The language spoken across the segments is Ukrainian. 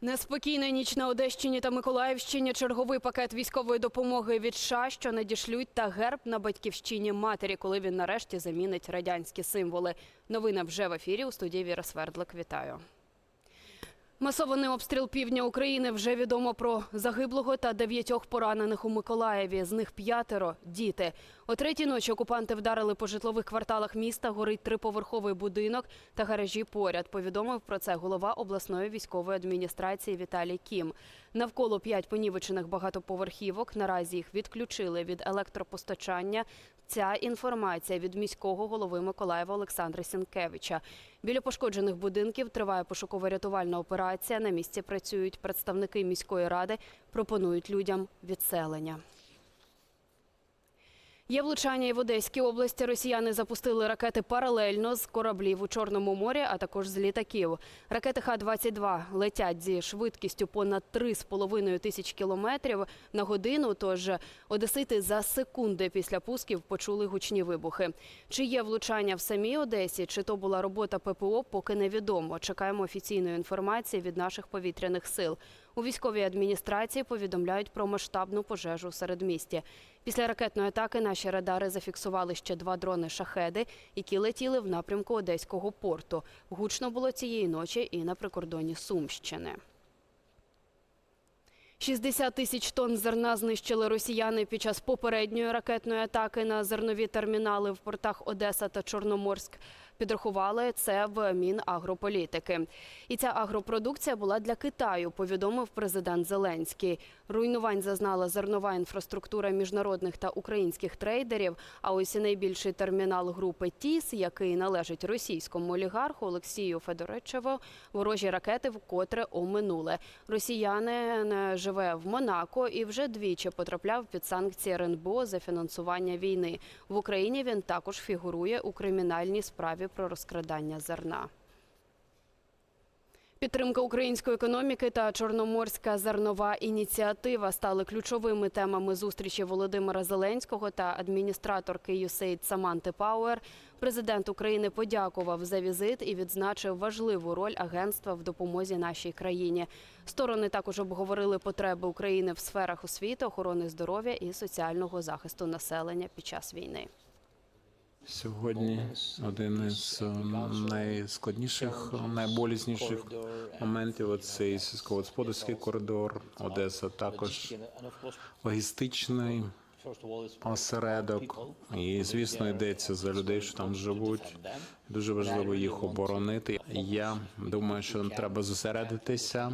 Неспокійна ніч на Одещині та Миколаївщині. Черговий пакет військової допомоги від США, що надішлють, та герб на батьківщині матері, коли він нарешті замінить радянські символи. Новина вже в ефірі у студії Віра Свердлик. Вітаю. Масований обстріл півдня України вже відомо про загиблого та дев'ятьох поранених у Миколаєві. З них п'ятеро діти. О третій ночі окупанти вдарили по житлових кварталах міста. Горить триповерховий будинок та гаражі поряд. Повідомив про це голова обласної військової адміністрації Віталій Кім. Навколо п'ять понівечених багатоповерхівок. Наразі їх відключили від електропостачання. Ця інформація від міського голови Миколаєва Олександра Сінкевича. Біля пошкоджених будинків триває пошуково-рятувальна операція. На місці працюють представники міської ради, пропонують людям відселення. Є влучання і в Одеській області. Росіяни запустили ракети паралельно з кораблів у Чорному морі, а також з літаків. Ракети Х-22 летять зі швидкістю понад 3,5 тисяч кілометрів на годину. Тож одесити за секунди після пусків почули гучні вибухи. Чи є влучання в самій Одесі, чи то була робота ППО, поки невідомо. Чекаємо офіційної інформації від наших повітряних сил. У військовій адміністрації повідомляють про масштабну пожежу в середмісті. Після ракетної атаки наші радари зафіксували ще два дрони шахеди, які летіли в напрямку Одеського порту. Гучно було цієї ночі і на прикордоні Сумщини. 60 тисяч тонн зерна знищили росіяни під час попередньої ракетної атаки на зернові термінали в портах Одеса та Чорноморськ. Підрахували це в Мінагрополітики. І ця агропродукція була для Китаю, повідомив президент Зеленський. Руйнувань зазнала зернова інфраструктура міжнародних та українських трейдерів. А ось і найбільший термінал групи ТІС, який належить російському олігарху Олексію Федоричеву, ворожі ракети вкотре оминули. Росіянин живе в Монако і вже двічі потрапляв під санкції РНБО за фінансування війни. В Україні він також фігурує у кримінальній справі про розкрадання зерна. Підтримка української економіки та чорноморська зернова ініціатива стали ключовими темами зустрічі Володимира Зеленського та адміністраторки USAID Саманти Пауер. Президент України подякував за візит і відзначив важливу роль агентства в допомозі нашій країні. Сторони також обговорили потреби України в сферах освіти, охорони здоров'я і соціального захисту населення під час війни. Сьогодні один із найскладніших, найболісніших моментів це сільськогосподарський коридор Одеса, також логістичний осередок. І звісно йдеться за людей, що там живуть. Дуже важливо їх оборонити. Я думаю, що нам треба зосередитися,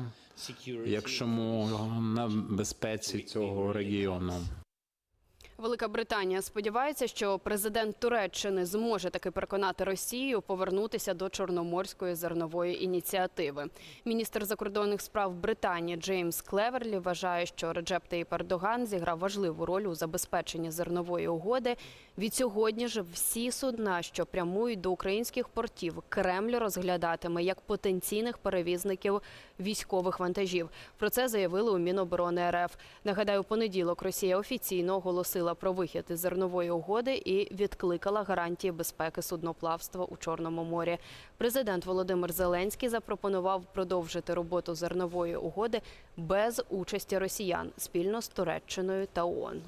якщо на безпеці цього регіону. Велика Британія сподівається, що президент Туреччини зможе таки переконати Росію повернутися до чорноморської зернової ініціативи. Міністр закордонних справ Британії Джеймс Клеверлі вважає, що Реджеп Таїп Ердоган зіграв важливу роль у забезпеченні зернової угоди. Від сьогодні ж всі судна, що прямують до українських портів, Кремль розглядатиме як потенційних перевізників військових вантажів. Про це заявили у Міноборони РФ. Нагадаю, понеділок Росія офіційно оголосила про вихід із зернової угоди і відкликала гарантії безпеки судноплавства у Чорному морі. Президент Володимир Зеленський запропонував продовжити роботу зернової угоди без участі росіян спільно з Туреччиною та ООН.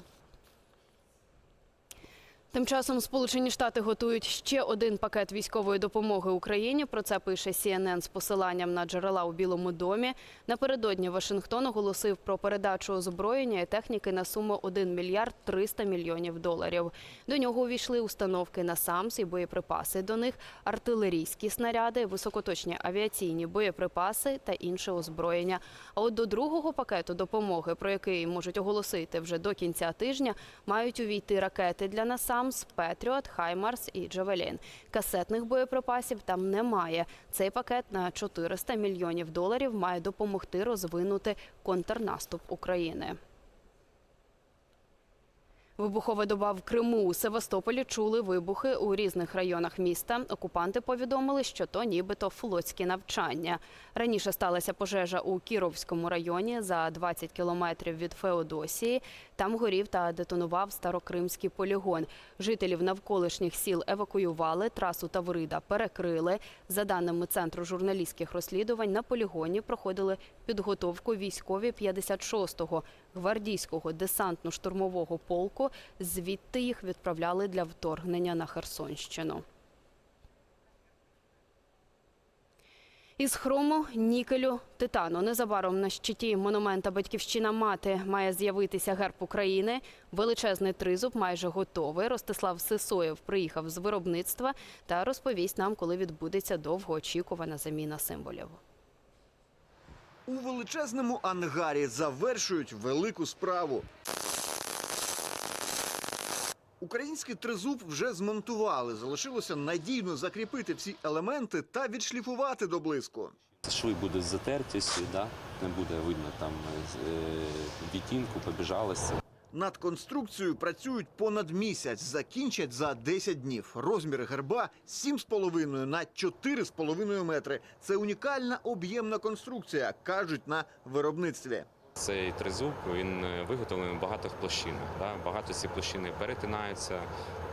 Тим часом Сполучені Штати готують ще один пакет військової допомоги Україні. Про це пише CNN з посиланням на джерела у Білому домі. Напередодні Вашингтон оголосив про передачу озброєння і техніки на суму 1 мільярд 300 мільйонів доларів. До нього увійшли установки на САМС і боєприпаси до них, артилерійські снаряди, високоточні авіаційні боєприпаси та інше озброєння. А от до другого пакету допомоги, про який можуть оголосити вже до кінця тижня, мають увійти ракети для НАСАМС, Петріот, Хаймарс і Джавелін. Касетних боєприпасів там немає. Цей пакет на 400 мільйонів доларів має допомогти розвинути контрнаступ України. Вибухова доба в Криму у Севастополі чули вибухи у різних районах міста. Окупанти повідомили, що то нібито флотські навчання. Раніше сталася пожежа у Кіровському районі за 20 кілометрів від Феодосії. Там горів та детонував старокримський полігон. Жителів навколишніх сіл евакуювали, трасу Таврида перекрили. За даними Центру журналістських розслідувань, на полігоні проходили підготовку військові 56-го гвардійського десантно-штурмового полку. Звідти їх відправляли для вторгнення на Херсонщину. Із хрому, нікелю, титану незабаром на щиті монумента Батьківщина мати має з'явитися герб України. Величезний тризуб майже готовий. Ростислав Сисоєв приїхав з виробництва та розповість нам, коли відбудеться довгоочікувана заміна символів. У величезному ангарі завершують велику справу. Український тризуб вже змонтували. Залишилося надійно закріпити всі елементи та відшліфувати до блиску. Шви будуть затертісті, да? не буде видно там е, відтінку, побіжалося. Над конструкцією працюють понад місяць, закінчать за 10 днів. Розміри герба 7,5 на 4,5 метри. Це унікальна об'ємна конструкція, кажуть на виробництві. Цей тризуб він е, виготовлений в багатих площинах. Да? Багато ці площини перетинаються.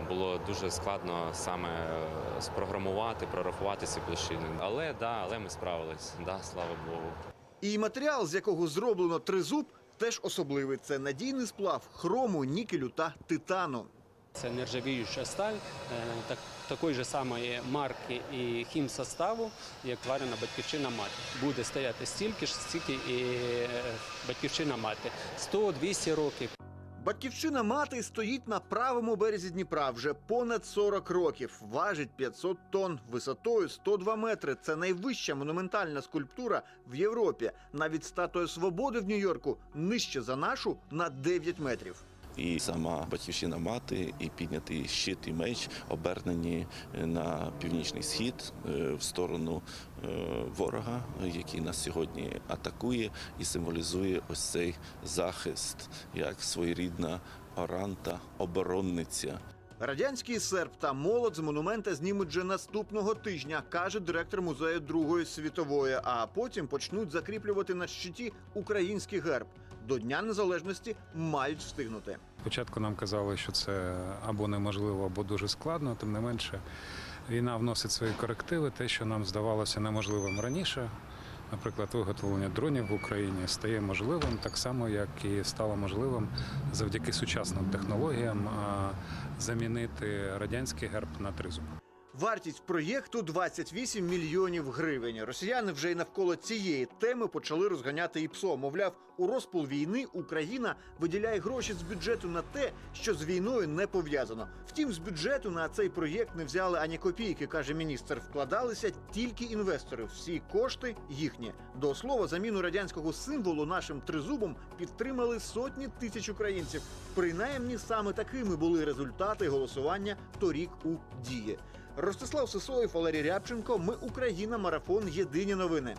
Було дуже складно саме е, спрограмувати, прорахувати ці площини. Але да, але ми справились. Да, слава Богу. І матеріал, з якого зроблено тризуб, теж особливий. Це надійний сплав хрому, нікелю та титану. Це нержавіюча сталь, е, так, такої ж самої марки і хімсоставу, як тварина батьківщина мати. Буде стояти стільки ж, стільки і е, батьківщина мати. 100-200 років. Батьківщина мати стоїть на правому березі Дніпра вже понад 40 років. Важить 500 тонн, висотою 102 метри. Це найвища монументальна скульптура в Європі. Навіть статуя свободи в Нью-Йорку нижче за нашу на 9 метрів. І сама батьківщина мати, і піднятий щит і меч обернені на північний схід е, в сторону е, ворога, який нас сьогодні атакує і символізує ось цей захист як своєрідна оранта, оборонниця. Радянський серп та молот з монумента знімуть вже наступного тижня, каже директор музею Другої світової. А потім почнуть закріплювати на щиті український герб. До Дня Незалежності мають встигнути. Спочатку нам казали, що це або неможливо, або дуже складно. Тим не менше, війна вносить свої корективи. Те, що нам здавалося неможливим раніше, наприклад, виготовлення дронів в Україні стає можливим так само, як і стало можливим завдяки сучасним технологіям замінити радянський герб на тризуб. Вартість проєкту 28 мільйонів гривень. Росіяни вже й навколо цієї теми почали розганяти ІПСО. Мовляв, у розпал війни Україна виділяє гроші з бюджету на те, що з війною не пов'язано. Втім, з бюджету на цей проєкт не взяли ані копійки, каже міністр. Вкладалися тільки інвестори. Всі кошти їхні. До слова, заміну радянського символу нашим тризубом підтримали сотні тисяч українців. Принаймні саме такими були результати голосування торік у дії. Ростислав Сисоєв, Валерій Рябченко. Ми Україна. Марафон. Єдині новини.